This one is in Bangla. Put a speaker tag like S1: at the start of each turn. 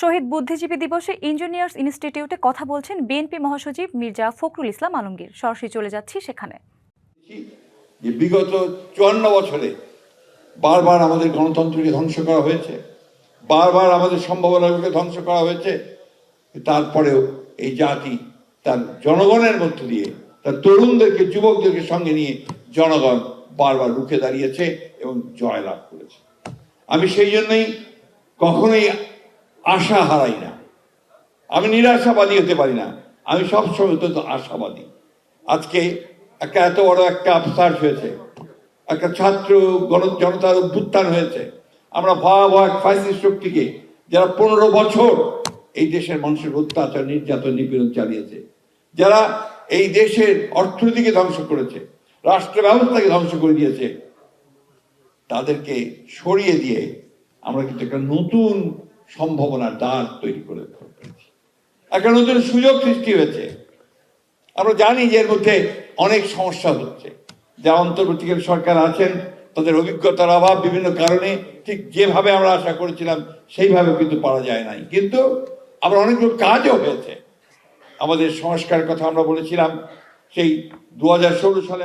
S1: শহীদ বুদ্ধিজীবী দিবসে ইঞ্জিনিয়ার্স ইনস্টিটিউটে কথা বলছেন বিএনপি মহাসচিব মির্জা ফখরুল ইসলাম আলমগীর। সরাসরি চলে যাচ্ছি সেখানে।
S2: যে বিগত চুয়ান্ন বছরে বারবার আমাদের গণতন্ত্রকে ধ্বংস করা হয়েছে, বারবার আমাদের সম্ভাবনাগুলোকে ধ্বংস করা হয়েছে, তারপরেও এই জাতি তার জনগণের মধ্য দিয়ে, তার তরুণদেরকে, যুবকদেরকে সঙ্গে নিয়ে জনগণ বারবার রুখে দাঁড়িয়েছে এবং জয় লাভ করেছে। আমি সেই জন্যই কখনোই আশা হারাই না। আমি নিরাশাবাদী হতে পারি না। আমি সবসময় অত্যন্ত আশাবাদী। আজকে একটা এত বড় একটা আফসার হয়েছে। একটা ছাত্র গণ জনতার অভ্যুত্থান হয়েছে। আমরা ভয়াবহ এক ফাইসি শক্তিকে যারা পনেরো বছর এই দেশের মানুষের অত্যাচার, নির্যাতন, নিপীড়ন চালিয়েছে, যারা এই দেশের অর্থনীতিকে ধ্বংস করেছে, রাষ্ট্র ব্যবস্থাকে ধ্বংস করে দিয়েছে, তাদেরকে সরিয়ে দিয়ে আমরা কিন্তু একটা নতুন সম্ভাবনার দ্বার তৈরি করে একটা নতুন সুযোগ সৃষ্টি হয়েছে। আমরা জানি যে এর মধ্যে অনেক সমস্যা হচ্ছে। যারা অন্তর্বর্তীকালীন সরকার আছেন, তাদের অভিজ্ঞতার অভাব বিভিন্ন কারণে ঠিক যেভাবে আমরা আশা করেছিলাম, সেইভাবে কিন্তু পারা যায় নাই। কিন্তু আমরা অনেকগুলো কাজও হয়েছে। আমাদের সংস্কারের কথা আমরা বলেছিলাম, সেই দু হাজার ষোলো সালে